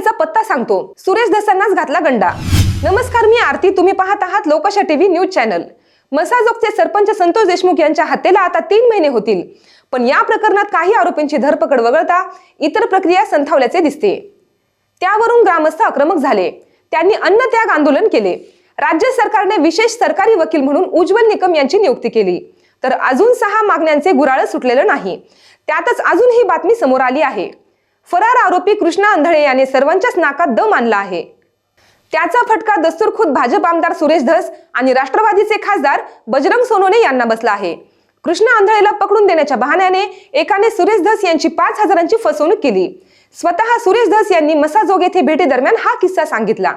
पत्ता सांगतो. सुरेश दसांनाच घातला गंडा. नमस्कार मी आरती. तुम्ही पाहत आहात लोकशा टीव्ही न्यूज चॅनल. मसाजोगचे सरपंच संतोष देशमुख यांच्या हत्येला आता तीन महिने होतील. पण या प्रकरणात काही आरोपींची धरपकड वगळता इतर प्रक्रिया संथावल्याचे दिसते. त्यावरून ग्रामस्थ आक्रमक झाले. त्यांनी अन्नत्याग आंदोलन केले. राज्य सरकारने विशेष सरकारी वकील म्हणून उज्ज्वल निकम यांची नियुक्ती केली. तर अजून सहा मागण्यांचे गुराळ सुटलेलं नाही. त्यातच अजून ही बातमी समोर आली आहे. फरार आरोपी कृष्णा आंधळे याने सर्वांच्याच नाकात दम आणला आहे. त्याचा फटका दस्तूरखुद भाजप आमदार सुरेश धस आणि राष्ट्रवादीचे खासदार बजरंग सोनोने यांना बसला आहे. कृष्णा आंधळेला पकडून देण्याच्या बहाण्याने एकाने सुरेश धस यांची पाच हजारांची फसवणूक केली. स्वतः सुरेश धस यांनी मसाजोग येथे भेटीदरम्यान हा किस्सा सांगितला.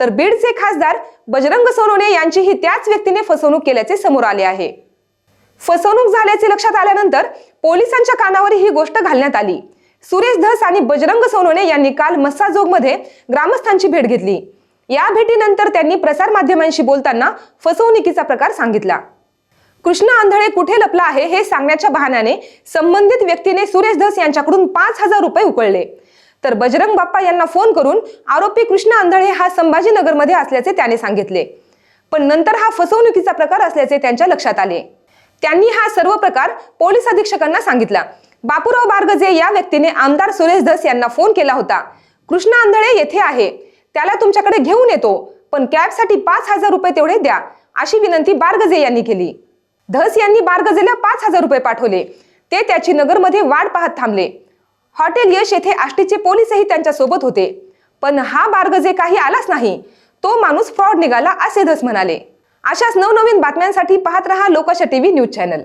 तर बीडचे खासदार बजरंग सोनोने यांचीही त्याच व्यक्तीने फसवणूक केल्याचे समोर आले आहे. फसवणूक झाल्याचे लक्षात आल्यानंतर पोलिसांच्या कानावर ही गोष्ट घालण्यात आली. सुरेश धस आणि बजरंग सोनवणे यांनी काल मस्साजोगमध्ये ग्रामस्थांची भेट घेतली. या भेटीनंतर त्यांनी प्रसार माध्यमांशी बोलताना फसवणुकीचा प्रकार सांगितला. कृष्ण आंधळे कुठे लपला आहे हे सांगण्याच्या बहाण्याने संबंधित व्यक्तीने सुरेश धस यांच्याकडून पाच हजार रुपये उकळले. तर बजरंग बाप्पा यांना फोन करून आरोपी कृष्ण आंधळे हा संभाजीनगरमध्ये असल्याचे त्याने सांगितले. पण नंतर हा फसवणुकीचा प्रकार असल्याचे त्यांच्या लक्षात आले. त्यांनी हा सर्व प्रकार पोलीस अधीक्षकांना सांगितला. बापूराव बारगजे या व्यक्तीने आमदार सुरेश धस यांना फोन केला होता. कृष्ण आंधळे येथे आहे. त्याला तुमच्याकडे घेऊन येतो. पण कॅबसाठी पाच हजार रुपये तेवढे द्या. अशी विनंती बारगजे यांनी केली. धस यांनी बारगजेला पाच हजार रुपये पाठवले. ते त्याची नगरमध्ये वाट पाहत थांबले. हॉटेल यश येथे आष्टीचे पोलीसही त्यांच्यासोबत होते. पण हा बारगजे काही आलाच नाही. तो माणूस फ्रॉड निघाला असे धस म्हणाले. अशाच नवनवीन बातम्यांसाठी पाहत रहा लोकशा टीव्ही न्यूज चॅनल.